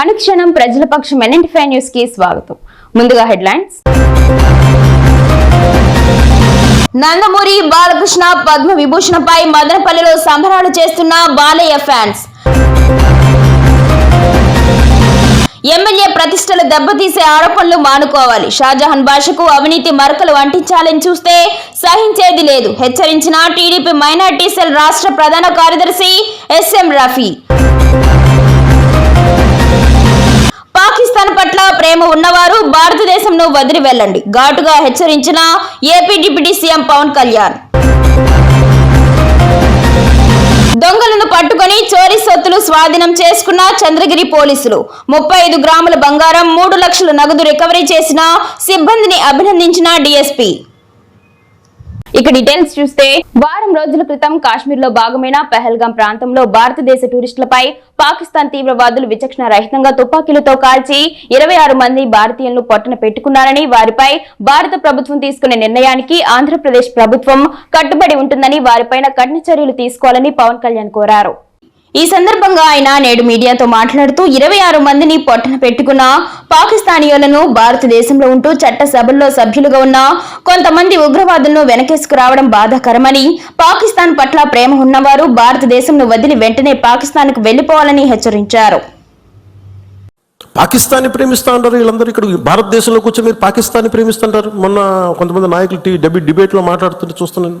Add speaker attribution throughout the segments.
Speaker 1: అనుక్షణం ప్రజల పక్షం ఎన్ఎంటిఫై న్యూస్కి స్వాగతం. ముందుగా హెడ్లైన్స్. నందమూరి బాలకృష్ణ పద్మ విభూషణపై మదనపల్లిలో సంబరాలు చేస్తున్న బాలయ్య ఫ్యాన్స్. ఎమ్మెల్యే ప్రతిష్టలు దెబ్బతీసే ఆరోపణలు మానుకోవాలి. షాజహాన్ భాషకు అవినీతి మరకలు అంటించాలని చూస్తే సహించేది లేదు. హెచ్చరించిన టీడీపీ మైనార్టీ సెల్ రాష్ట్ర ప్రధాన కార్యదర్శి ఎస్ఎం రఫీ. పాకిస్తాన్ పట్ల ప్రేమ ఉన్నవారు భారతదేశంను వదిలి వెళ్ళండి. ఘాటుగా హెచ్చరించిన AP deputy CM Pawan Kalyan. దొంగలను పట్టుకొని చోరీ సొత్తులు స్వాధీనం చేసుకున్న చంద్రగిరి పోలీసులు. ముప్పై ఐదు గ్రాముల బంగారం మూడు లక్షల నగదు రికవరీ చేసిన సిబ్బందిని అభినందించిన డీఎస్పీ. ఇక డీటెయిల్స్ చూస్తే వారం రోజుల క్రితం కాశ్మీర్లో భాగమైన పెహల్గాం ప్రాంతంలో భారతదేశ టూరిస్టులపై పాకిస్తాన్ తీవ్రవాదులు విచక్షణ రహితంగా తుపాకీలతో కాల్చి ఇరవై ఆరు మంది భారతీయులను పొట్టన పెట్టుకున్నారని వారిపై భారత ప్రభుత్వం తీసుకునే నిర్ణయానికి ఆంధ్రప్రదేశ్ ప్రభుత్వం కట్టుబడి ఉంటుందని వారిపైన కఠిన చర్యలు తీసుకోవాలని పవన్ కళ్యాణ్ కోరారు. ఈ సందర్భంగా ఆయన నేడు మీడియాతో మాట్లాడుతూ ఇరవై ఆరు మందిని పొట్టన పెట్టుకున్న పాకిస్తానీయులను భారతదేశంలో ఉంటూ చట్ట సభల్లో సభ్యులుగా ఉన్న కొంతమంది ఉగ్రవాదులను వెనకేసుకురావడం బాధాకరమని పాకిస్తాన్ పట్ల ప్రేమ ఉన్నవారు భారతదేశంను వదిలి వెంటనే పాకిస్తాన్కు వెళ్ళిపోవాలని హెచ్చరించారు.
Speaker 2: పాకిస్తాన్ని ప్రేమిస్తా ఉంటారు వీళ్ళందరూ ఇక్కడ భారతదేశంలో కూర్చొని మీరు పాకిస్తాన్ని ప్రేమిస్తుంటారు మొన్న కొంతమంది నాయకులు టీ డిబేట్లో మాట్లాడుతుంటే చూస్తున్నాను.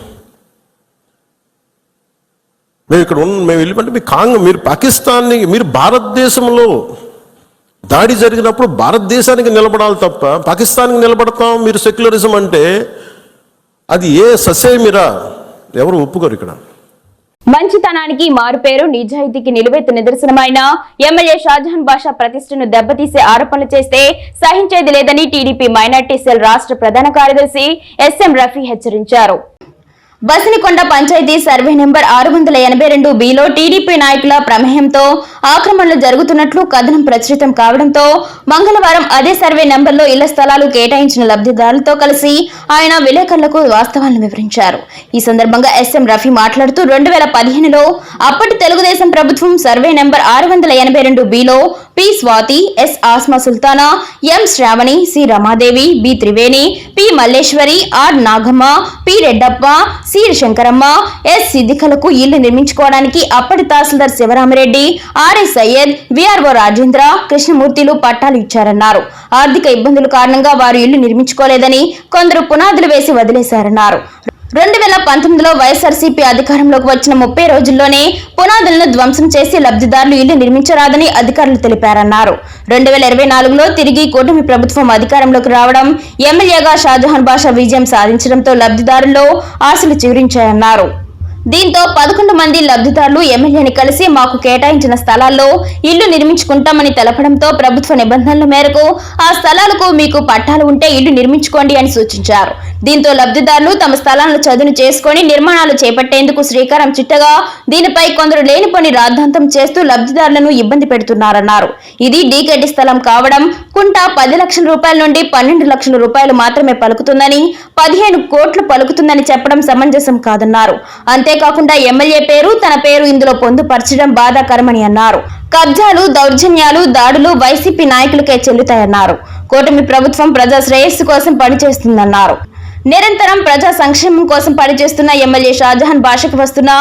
Speaker 2: మేము ఇక్కడ ఉన్న మేము వెళ్ళిపోతే మీ కాంగ్ మీరు పాకిస్తాన్ని మీరు భారతదేశంలో దాడి జరిగినప్పుడు భారతదేశానికి నిలబడాలి తప్ప పాకిస్తాన్కి నిలబడతాం మీరు సెక్యులరిజం అంటే అది ఏ ససేమిరా? ఎవరు ఒప్పుకోరు ఇక్కడ.
Speaker 1: మంచితనానికి మారుపేరు నిజాయితీకి నిలువెత్తు నిదర్శనమైన ఎమ్మెల్యే షాజహాన్ బాషా ప్రతిష్టను దెబ్బతీసే ఆరోపణలు చేస్తే సహించేది లేదని టీడీపీ మైనార్టీ సెల్ రాష్ట్ర ప్రధాన కార్యదర్శి ఎస్ఎం రఫీ హెచ్చరించారు. బసినికొండ పంచాయతీ సర్వే నెంబర్ ఆరు వందల ఎనభై రెండు బిలో టీడీపీ నాయకుల ప్రమేయంతో ఆక్రమణలు జరుగుతున్నట్లు కథనం ప్రచురితం కావడంతో మంగళవారం అదే సర్వే నెంబర్లో ఇళ్ళ స్థలాలు కేటాయించిన లబ్ధిదారులతో కలిసి ఆయన విలేకరులకు వాస్తవాలను వివరించారు. ఈ సందర్భంగా ఎస్ఎం రఫీ మాట్లాడుతూ రెండు వేల పదిహేనులో అప్పటి తెలుగుదేశం ప్రభుత్వం సర్వే నెంబర్ ఆరు వందల ఎనభై రెండు below P Swathi S Asma Sultana M Sravani C Ramadevi B Triveni P Malleswari R Nagamma P Reddappa Siri Shankaramma S సిద్దికలకు ఇల్లు నిర్మించుకోవడానికి అప్పటి తహసీల్దార్ శివరామరెడ్డి ఆర్ఎస్ సయ్యద్ విఆర్ఓ రాజేంద్ర కృష్ణమూర్తిలు పట్టాలు ఇచ్చారన్నారు. ఆర్థిక ఇబ్బందుల కారణంగా వారు ఇల్లు నిర్మించుకోలేదని కొందరు పునాదులు వేసి వదిలేశారన్నారు. రెండు వేల పంతొమ్మిదిలో వైఎస్ఆర్సీపీ అధికారంలోకి వచ్చిన ముప్పై రోజుల్లోనే పునాదులను ధ్వంసం చేసి లబ్ధిదారులు ఇల్లు నిర్మించరాదని అధికారులు తెలిపారన్నారు. రెండు వేల ఇరవై నాలుగులో తిరిగి కూటమి ప్రభుత్వం అధికారంలోకి రావడం ఎమ్మెల్యేగా షాజహాన్ బాషా విజయం సాధించడంతో లబ్ధిదారుల్లో ఆశలు చివరించాయన్నారు దీంతో పదకొండు మంది లబ్ధిదారులు ఎమ్మెల్యేని కలిసి మాకు కేటాయించిన స్థలాల్లో ఇల్లు నిర్మించుకుంటామని తెలపడంతో ప్రభుత్వ నిబంధనల మేరకు ఆ స్థలాలకు మీకు పట్టాలు ఉంటే ఇల్లు నిర్మించుకోండి అని సూచించారు. దీంతో లబ్ధిదారులు తమ స్థలాలను చదును చేసుకొని నిర్మాణాలు చేపట్టేందుకు శ్రీకారం చుట్టగా దీనిపై కొందరు లేనిపోని రాద్ధాంతం చేస్తూ లబ్ధిదారులను ఇబ్బంది పెడుతున్నారన్నారు. ఇది డీకేటి స్థలం కావడం కుంట పది లక్షల రూపాయల నుండి పన్నెండు లక్షల రూపాయలు మాత్రమే పలుకుతుందని పదిహేను కోట్లు పలుకుతుందని చెప్పడం సమంజసం కాదన్నారు. అంతేకాకుండా ఎమ్మెల్యే పేరు తన పేరు ఇందులో పొందుపరచడం బాధాకరమని అన్నారు. కబ్జాలు దౌర్జన్యాలు దాడులు వైసీపీ నాయకులకే చెల్లుతాయన్నారు కూటమి ప్రభుత్వం ప్రజా శ్రేయస్సు కోసం పనిచేస్తుందన్నారు. నిరంతరం ప్రజా సంక్షేమం కోసం పనిచేస్తున్న ఎమ్మెల్యే షాజహాన్ భాషకు వస్తున్న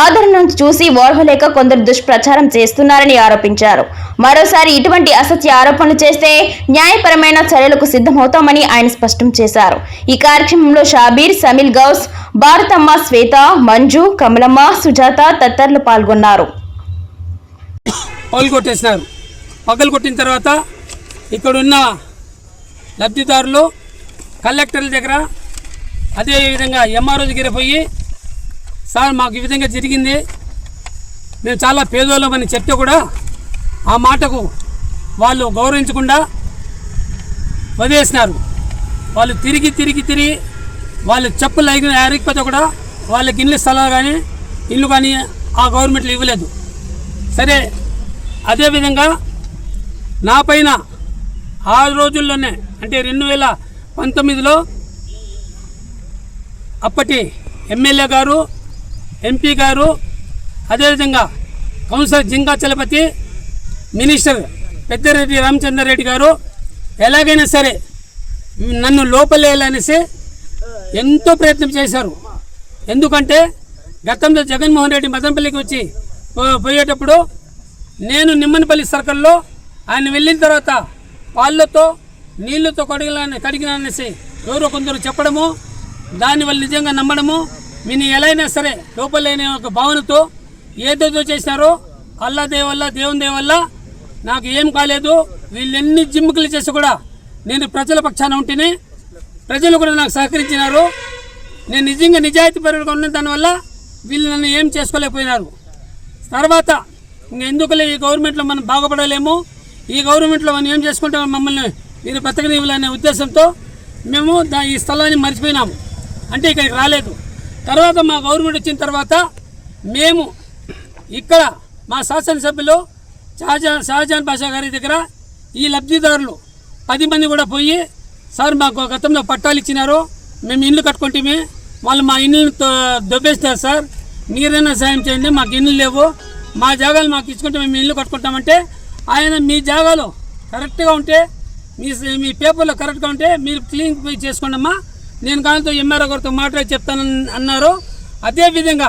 Speaker 1: ఆదరణను చూసి ఓర్వలేక కొందరు దుష్ప్రచారం చేస్తున్నారని ఆరోపించారు. మరోసారి ఇటువంటి అసత్య ఆరోపణలు చేస్తే న్యాయపరమైన చర్యలకు సిద్ధమవుతామని ఆయన స్పష్టం చేశారు. ఈ కార్యక్రమంలో షాబీర్ సమిల్ గౌస్ భారతమ్మ శ్వేత మంజు కమలమ్మ సుజాత తదితరులు పాల్గొన్నారు.
Speaker 3: కొట్టేసినారు పగలు కొట్టిన తర్వాత ఇక్కడున్న లబ్ధిదారులు కలెక్టర్ల దగ్గర అదేవిధంగా ఎంఆర్ఓ దగ్గర పోయి సార్ మాకు ఈ విధంగా జరిగింది. మేము చాలా పేదోళ్ళమని చెప్తే కూడా ఆ మాటకు వాళ్ళు గౌరవించకుండా వదిలేసినారు. వాళ్ళు తిరిగి తిరిగి తిరిగి వాళ్ళు చెప్పులు అయిన అరిగిపోతే కూడా వాళ్ళకి ఇల్లు స్థలాలు కానీ ఇల్లు కానీ ఆ గవర్నమెంట్లు ఇవ్వలేదు. సరే అదేవిధంగా నా పైన ఆ రోజుల్లోనే అంటే రెండు వేల పంతొమ్మిదిలో అప్పటి ఎమ్మెల్యే గారు ఎంపీ గారు అదేవిధంగా కౌన్సిలర్ జింకా చలపతి మినిస్టర్ పెద్దిరెడ్డి రామచంద్రారెడ్డి గారు ఎలాగైనా సరే నన్ను లోపలేయాలనేసి ఎంతో ప్రయత్నం చేశారు. ఎందుకంటే గతంలో జగన్మోహన్ రెడ్డి మదనపల్లికి వచ్చి పో- పోయేటప్పుడు నేను నిమ్మనపల్లి సర్కిల్లో ఆయన వెళ్ళిన తర్వాత పాళ్ళతో నీళ్ళతో కడిగిన అనేసి ఎవరో కొందరు చెప్పడము దాన్ని వాళ్ళు నిజంగా నమ్మడము. మీరు ఎలా అయినా సరే లోపలైన ఒక భావనతో ఏదేదో చేసినారో అల్లా దేవల్ల దేవుని దేవల్ల నాకు ఏం కాలేదు. వీళ్ళు ఎన్ని జిమ్ముకులు చేసి కూడా నేను ప్రజల పక్షాన ఉంటేనే ప్రజలు కూడా నాకు సహకరించినారు. నేను నిజంగా నిజాయితీ పరుడుగా ఉన్న దానివల్ల వీళ్ళు నన్ను ఏం చేసుకోలేకపోయినారు. తర్వాత ఇంక ఎందుకులే ఈ గవర్నమెంట్లో మనం బాగుపడలేము? ఈ గవర్నమెంట్లో మనం ఏం చేసుకుంటే మమ్మల్ని మీరు బ్రతకనివ్వాలనే ఉద్దేశంతో మేము దా ఈ స్థలాన్ని మర్చిపోయినాము. అంటే ఇక్కడికి రాలేదు. తర్వాత మా గవర్నమెంట్ వచ్చిన తర్వాత మేము ఇక్కడ మా శాసనసభ్యులు షాజహాన్ షాజహాన్ బాషా గారి దగ్గర ఈ లబ్ధిదారులు పది మంది కూడా పోయి సార్ మాకు గతంలో పట్టాలు ఇచ్చినారు. మేము ఇల్లు కట్టుకుంటే వాళ్ళు మా ఇల్లు దొబ్బేస్తారు సార్. మీరైనా సాయం చేయండి. మాకు ఇల్లు లేవు. మా జాగాలు మాకు ఇచ్చుకుంటే మేము ఇల్లు కట్టుకుంటామంటే ఆయన మీ జాగాలో కరెక్ట్గా ఉంటే మీ మీ పేపర్లో కరెక్ట్గా ఉంటే మీరు క్లీన్ పోయి చేసుకోండమ్మా. నేను కాంతో ఎంఆర్ఓ గారితో మాట్లాడి చెప్తానని అన్నారు. అదేవిధంగా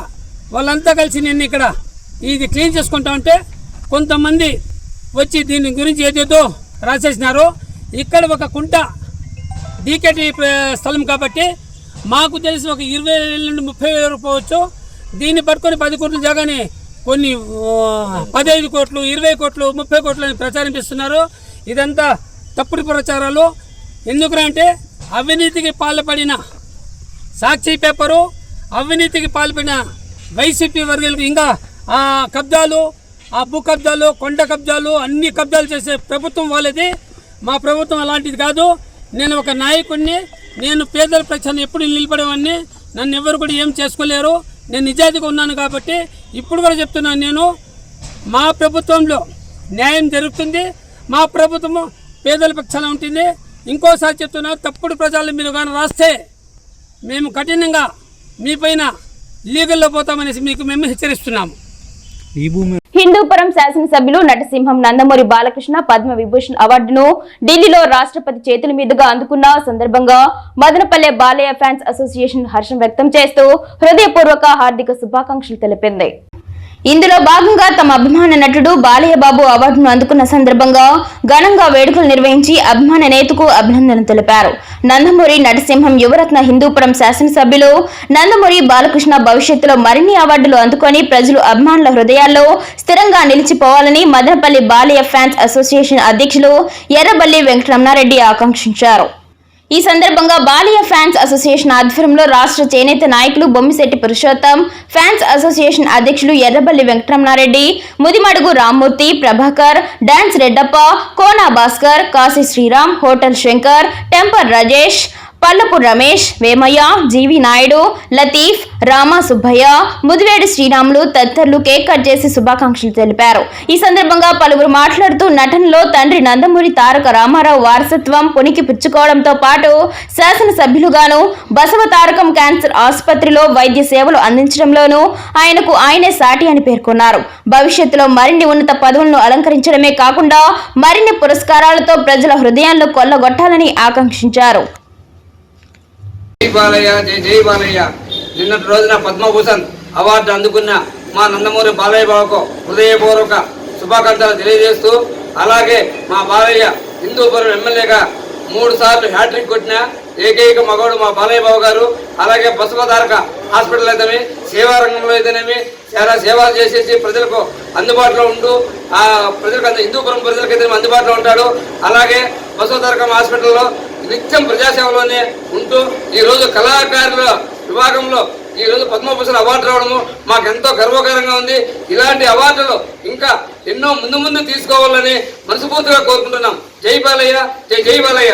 Speaker 3: వాళ్ళంతా కలిసి నేను ఇక్కడ ఇది క్లీన్ చేసుకుంటా ఉంటే కొంతమంది వచ్చి దీని గురించి ఏదేదో రాసేసినారు. ఇక్కడ ఒక కుంట డీకేటీ స్థలం కాబట్టి మాకు తెలిసి ఒక ఇరవై వేల నుండి ముప్పై వేల రూపాయలు దీన్ని పట్టుకొని పది కోట్ల జాగానే కొన్ని పదహైదు కోట్లు ఇరవై కోట్లు ముప్పై కోట్లు అని ప్రచారం చేస్తున్నారు. ఇదంతా తప్పుడు ప్రచారాలు. ఎందుకు అంటే అవినీతికి పాల్పడిన సాక్షి పేపరు అవినీతికి పాల్పడిన వైసీపీ వర్గాలకు ఇంకా ఆ కబ్జాలు ఆ భూ కబ్జాలు కొండ కబ్జాలు అన్ని కబ్జాలు చేసే ప్రభుత్వం వాళ్ళది. మా ప్రభుత్వం అలాంటిది కాదు. నేను ఒక నాయకుడిని నేను పేదల ప్రచారం ఎప్పుడు నిలబడేవాడిని. నన్ను ఎవరు కూడా ఏం చేసుకోలేరు. నేను నిజాయితీగా ఉన్నాను కాబట్టి ఇప్పుడు కూడా చెప్తున్నాను నేను. మా ప్రభుత్వంలో న్యాయం జరుగుతుంది. మా ప్రభుత్వము పేదల పక్షాన ఉంటుంది. ఇంకోసారి చెప్తున్నా తప్పుడు ప్రజలు మీరు కానీ రాస్తే మేము కఠినంగా మీ పైన లీగల్లో పోతామనేసి మీకు మేము హెచ్చరిస్తున్నాము.
Speaker 4: ఈ భూమి
Speaker 1: హిందూపురం శాసనసభ్యులు నటసింహం నందమూరి బాలకృష్ణ పద్మ విభూషణ్ అవార్డును ఢిల్లీలో రాష్ట్రపతి చేతుల మీదుగా అందుకున్న సందర్భంగా మదనపల్లె బాలయ్య ఫ్యాన్స్ అసోసియేషన్ హర్షం వ్యక్తం చేస్తూ హృదయపూర్వక హార్దిక శుభాకాంక్షలు తెలిపింది. ఇందులో భాగంగా తమ అభిమాన నటుడు బాలయ్యబాబు అవార్డును అందుకున్న సందర్భంగా ఘనంగా వేడుకలు నిర్వహించి అభిమాన నేతకు అభినందనలు తెలిపారు. నందమూరి నరసింహం యువరత్న హిందూపురం శాసనసభ్యులు నందమూరి బాలకృష్ణ భవిష్యత్తులో మరిన్ని అవార్డులు అందుకొని ప్రజలు అభిమానుల హృదయాల్లో స్థిరంగా నిలిచిపోవాలని మదనపల్లి బాలయ్య ఫ్యాన్స్ అసోసియేషన్ అధ్యక్షులు ఎర్రబల్లి వెంకటరమణారెడ్డి ఆకాంక్షించారు. ఈ సందర్భంగా బాలియ ఫ్యాన్స్ అసోసియేషన్ ఆధ్వర్యంలో రాష్ట్ర చేనేత నాయకులు బొమ్మిశెట్టి పురుషోత్తం ఫ్యాన్స్ అసోసియేషన్ అధ్యక్షులు Errabelli Venkataramana Reddy Mudimadugu Rammurthy Prabhakar dance Reddappa Kona Bhaskar Kashi Sriram hotel Shankar temper Rajesh Pallapu Ramesh Vemayya G V Naidu Latif Rama Subbaiah Mudivedu Sriramulu తదితరులు cake cut చేసి శుభాకాంక్షలు తెలిపారు. ఈ సందర్భంగా పలువురు మాట్లాడుతూ నటనలో తండ్రి నందమూరి తారక రామారావు వారసత్వం పునికి పుచ్చుకోవడంతో పాటు శాసనసభ్యులుగాను బసవ తారకం క్యాన్సర్ ఆసుపత్రిలో వైద్య సేవలు అందించడంలోనూ ఆయనకు ఆయనే సాటి అని పేర్కొన్నారు. భవిష్యత్తులో మరిన్ని ఉన్నత పదవులను అలంకరించడమే కాకుండా మరిన్ని పురస్కారాలతో ప్రజల హృదయాల్లో కొల్లగొట్టాలని ఆకాంక్షించారు.
Speaker 5: జై బాలయ్య జై జై బాలయ్య నిన్నటి రోజున పద్మభూషణ్ అవార్డు అందుకున్న మా నందమూరి బాలయ్య బాబుకు హృదయపూర్వక శుభాకాంక్షలు తెలియజేస్తూ అలాగే మా బాలయ్య హిందూపురం ఎమ్మెల్యేగా మూడు సార్లు హ్యాట్రిక్ కొట్టిన ఏకైక మగవాడు మా బాలయ్య బాబు గారు అలాగే బసవతారక హాస్పిటల్ అయితేనేమి సేవా రంగంలో అయితేనేమి చాలా సేవలు చేసేసి ప్రజలకు అందుబాటులో ఉంటూ ఆ ప్రజలకు హిందూపురం ప్రజలకైతే అయితే అందుబాటులో ఉంటాడు. అలాగే బసవతారకం హాస్పిటల్లో నిత్యం ప్రజాసేవలోనే ఉంటూ ఈరోజు కళాకారుల విభాగంలో ఈ రోజు అవార్డు రావడము మాకు ఎంతో గర్వకారంగా ఉంది. ఇలాంటి అవార్డులు ఇంకా ఎన్నో ముందు ముందు తీసుకోవాలని మనస్ఫూర్తిగా కోరుకుంటున్నాం. జై బాలయ్య జై జై బాలయ్య.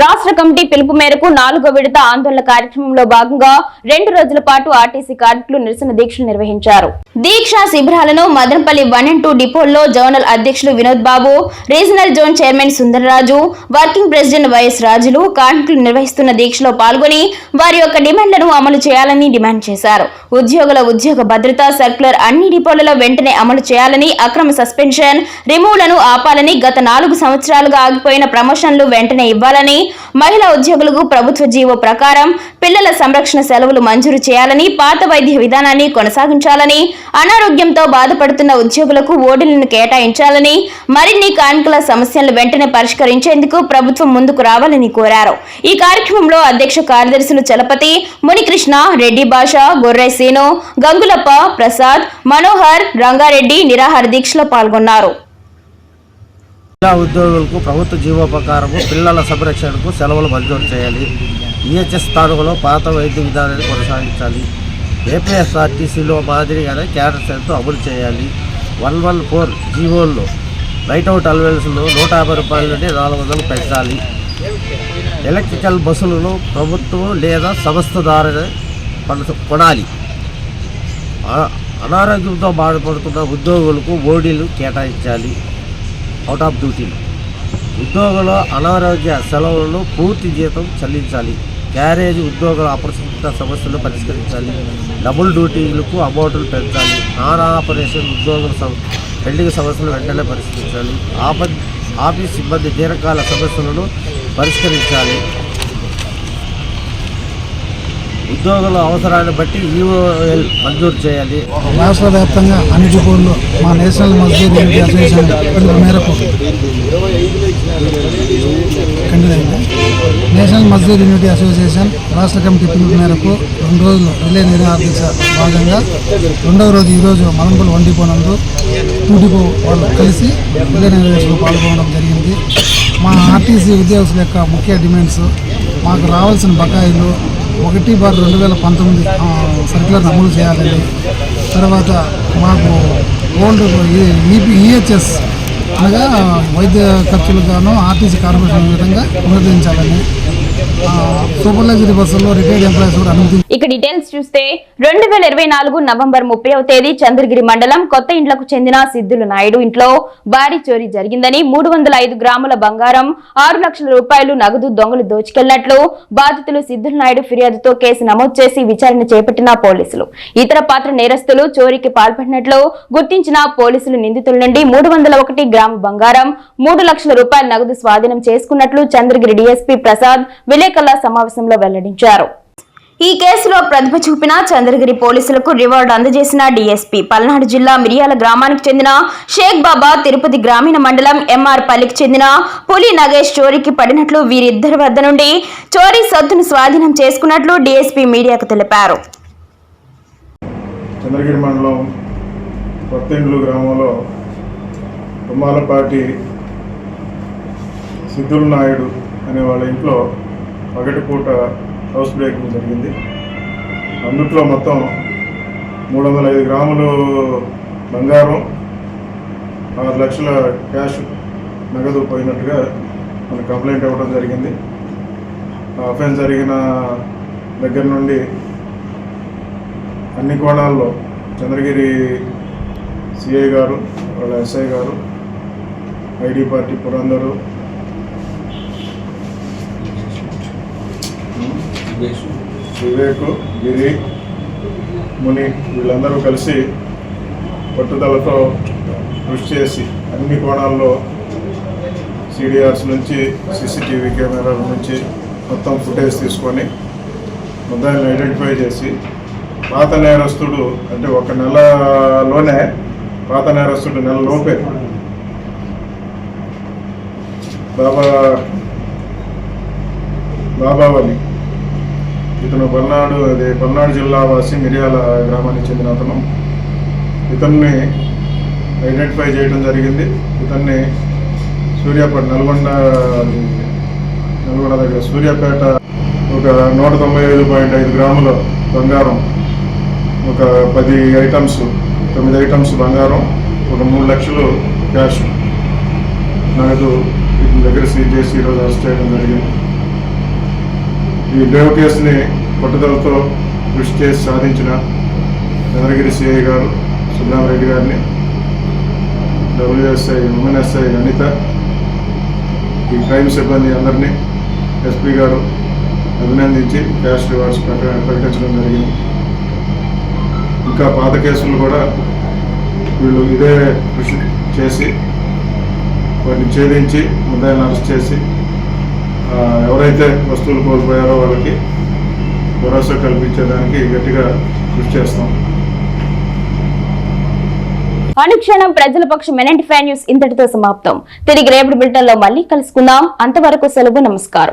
Speaker 1: రాష్ట్ర కమిటీ పిలుపు మేరకు నాలుగో విడత ఆందోళన కార్యక్రమంలో భాగంగా రెండు రోజుల పాటు ఆర్టీసీ కార్మికులు నిరసన దీక్షలు నిర్వహించారు. దీక్షా శిబిరాలను మదనపల్లి వన్ అండ్ టూ డిపోల్లో జోనల్ అధ్యక్షులు Vinod Babu regional zone chairman Sundararaju working president YS రాజులు కార్మికులు నిర్వహిస్తున్న దీక్షలో పాల్గొని వారి యొక్క డిమాండ్లను అమలు చేయాలని డిమాండ్ చేశారు. ఉద్యోగుల ఉద్యోగ భద్రత సర్క్యులర్ అన్ని డిపోలలో వెంటనే అమలు చేయాలని అక్రమ సస్పెన్షన్ రిమూవ్లను ఆపాలని గత నాలుగు సంవత్సరాలుగా ఆగిపోయిన ప్రమోషన్లు వెంటనే ఇవ్వాలని మహిళా ఉద్యోగులకు ప్రభుత్వ జీవో ప్రకారం పిల్లల సంరక్షణ సెలవులు మంజూరు చేయాలని పాత వైద్య విధానాన్ని కొనసాగించాలని అనారోగ్యంతో బాధపడుతున్న ఉద్యోగులకు ఓడీలను కేటాయించాలని మరిన్ని కార్మికుల సమస్యలను వెంటనే పరిష్కరించేందుకు ప్రభుత్వం ముందుకు రావాలని కోరారు. ఈ కార్యక్రమంలో అధ్యక్ష కార్యదర్శులు చలపతి మునికృష్ణ రెడ్డి భాష గొర్రె సీను గంగులప్ప ప్రసాద్ మనోహర్ రంగారెడ్డి నిరాహార దీక్షలో పాల్గొన్నారు.
Speaker 4: జిల్లా ఉద్యోగులకు ప్రభుత్వ జీవో ప్రకారము పిల్లల సంరక్షణకు సెలవులు మంజూరు చేయాలి. ఈహెచ్ఎస్ స్థానంలో పాత వైద్య విధానాన్ని కొనసాగించాలి. ఏపీఎస్ఆర్టీసీలో మాదిరిగానే క్యాడర్ అమలు చేయాలి. వన్ వన్ ఫోర్ జీవోల్లో నైట్ అవుట్ అలవెన్స్ను నూట యాభై రూపాయల నుండి నాలుగు వందలు పెంచాలి. ఎలక్ట్రికల్ బస్సులను ప్రభుత్వం లేదా సంస్థ ద్వారా కొనాలి. అనారోగ్యంతో బాధపడుతున్న ఉద్యోగులకు ఓడీలు కేటాయించాలి. అవుట్ ఆఫ్ డ్యూటీలు ఉద్యోగుల అనారోగ్య సెలవులను పూర్తి జీతం చెల్లించాలి. గ్యారేజ్ ఉద్యోగుల అప్రస్తుత సమస్యలు పరిష్కరించాలి. డబుల్ డ్యూటీలకు అమౌంట్లు పెంచాలి. నాన్ ఆపరేషన్ ఉద్యోగుల సమ- పెండింగ్ సమస్యలు వెంటనే పరిష్కరించాలి. ఆప ఆఫీస్ సిబ్బంది దీర్ఘకాల సమస్యలను పరిష్కరించాలి. ఉద్యోగుల అవసరాన్ని బట్టి ఈఓఎల్ మంజూరు చేయాలి.
Speaker 6: రాష్ట్ర వ్యాప్తంగా అన్ని జిల్లాల్లో మా నేషనల్ మజ్దూర్ యూనిటీ అసోసియేషన్ పిలుపు మేరకు? నేషనల్ మజ్దూర్ యూనిటీ అసోసియేషన్ రాష్ట్ర కమిటీ పిలుపు మేరకు రెండు రోజులు రిలే నిర్వహించ భాగంగా రెండవ రోజు ఈరోజు మలంపులు వండిపోనందు డిపో వాళ్ళు కలిసి రిలే నిర్వహణలో పాల్గొనడం జరిగింది. మా ఆర్టీసీ ఉద్యోగుల యొక్క ముఖ్య డిమాండ్స్ మాకు రావాల్సిన బకాయిలు ఒకటి బార్ రెండు వేల పంతొమ్మిది సర్క్యులర్ అమలు చేయాలని తర్వాత మాకు ఓల్డ్ ఈపీ ఈహెచ్ఎస్ అనగా వైద్య ఖర్చులు గాను ఆర్టీసీ కార్పొరేషన్ విధంగా పునరుద్ధరించాలని సూపర్ లగ్జరీ బస్సుల్లో రిటైర్డ్ ఎంప్లాయీస్ కూడా అనుమతి
Speaker 1: ఇక డీటెయిల్స్ చూస్తే రెండు వేల ఇరవై నాలుగు నవంబర్ ముప్పైవ తేదీ చంద్రగిరి మండలం కొత్త ఇండ్లకు చెందిన సిద్ధులు నాయుడు ఇంట్లో భారీ చోరీ జరిగిందని మూడు వందల ఐదు గ్రాముల బంగారం ఆరు లక్షల రూపాయలు నగదు దొంగలు దోచుకెళ్ళినట్లు బాధితులు సిద్ధుల నాయుడు ఫిర్యాదుతో కేసు నమోదు చేసి విచారణ చేపట్టిన పోలీసులు. ఇతర పాత్ర నేరస్తులు చోరీకి పాల్పడినట్లు గుర్తించిన పోలీసులు నిందితుల నుండి మూడు వందల ఒకటి గ్రాము బంగారం మూడు లక్షల రూపాయల నగదు స్వాధీనం చేసుకున్నట్లు చంద్రగిరి డీఎస్పీ ప్రసాద్ విలేకరుల సమావేశంలో వెల్లడించారు. ఈ కేసులో ప్రతిభ చూపిన చంద్రగిరి పోలీసులకు రివార్డు అందజేసిన డీఎస్పీ పల్నాడు జిల్లా మిరియాల గ్రామానికి చెందిన షేక్ బాబా తిరుపతి గ్రామీణ మండలం ఎంఆర్ పల్లికి చెందిన పులి నగేష్ చోరీకి పడినట్లు వీరిద్దరి వద్ద నుండి చోరీ సొత్తును స్వాధీనం చేసుకున్నట్లు డీఎస్పీ మీడియాకు తెలిపారు.
Speaker 7: చంద్రగిరి మండలం కొత్తిండ్లు గ్రామంలో తుమ్మాలపాటి సిద్ధుల నాయుడు అనే వాళ్ళ ఇంట్లో పగటిపూట హౌస్ బ్రేకింగ్ జరిగింది. అందుట్లో మొత్తం మూడు వందల ఐదు గ్రాములు బంగారం ఆరు లక్షల క్యాష్ నగదు పోయినట్టుగా మనకు కంప్లైంట్ ఇవ్వడం జరిగింది. అఫెన్స్ జరిగిన దగ్గర నుండి అన్ని కోణాల్లో చంద్రగిరి సిఐ గారు వాళ్ళ ఎస్ఐ గారు ఐడి పార్టీ పురందరు వివేక్ గిరి ముని వీళ్ళందరూ కలిసి పట్టుదలతో కృషి చేసి అన్ని కోణాల్లో సిడిఆర్స్ నుంచి సీసీటీవీ కెమెరాల నుంచి మొత్తం ఫుటేజ్ తీసుకొని ముద్దాయిల్ని ఐడెంటిఫై చేసి పాత నేరస్తుడు అంటే ఒక నెలలోనే పాత నేరస్తుడు నెల లోపే బాబా బాబావలి ఇతను పల్నాడు అది పల్నాడు జిల్లా వాసి మిరియాల గ్రామానికి చెందిన అతను. ఇతన్ని ఐడెంటిఫై చేయడం జరిగింది. ఇతన్ని సూర్యాపేట నల్గొండ నల్గొండ దగ్గర సూర్యాపేట ఒక నూట తొంభై ఐదు పాయింట్ ఐదు గ్రాముల బంగారం ఒక పది ఐటమ్స్ తొమ్మిది ఐటమ్స్ బంగారం ఒక మూడు లక్షలు క్యాష్. నగదు ఇతని దగ్గర సీజ్ చేసి ఈరోజు అరెస్ట్ చేయడం జరిగింది. ఈ డ్రైవ్ కేసుని పట్టుదలతో కృషి చేసి సాధించిన చంద్రగిరి సిఐ గారు సుబ్రామరెడ్డి గారిని డబ్ల్యూఎస్ఐ ఉమెన్ అనిత ఈ క్రైమ్ సిబ్బంది అందరినీ ఎస్పీ గారు అభినందించి క్యాష్ రివార్డ్స్ ప్రకటించడం జరిగింది. ఇంకా పాత కేసులు కూడా వీళ్ళు ఇదే కృషి చేసి వాటిని ఛేదించి ముద్దాయిని అరెస్ట్ చేసి ఎవరైతే వస్తువులు కోల్పోయారో వాళ్ళకి భరోసా కల్పించడానికి గట్టిగా కృషి చేస్తాం.
Speaker 1: అనుక్షణం ప్రజల పక్షం ఎన్ఎంటి ఫ్యాన్ న్యూస్ ఇంతటితో సమాప్తం. తిరిగి రేపటి బిల్టన్లో మళ్ళీ కలుసుకుందాం. అంతవరకు సెలవు నమస్కారం.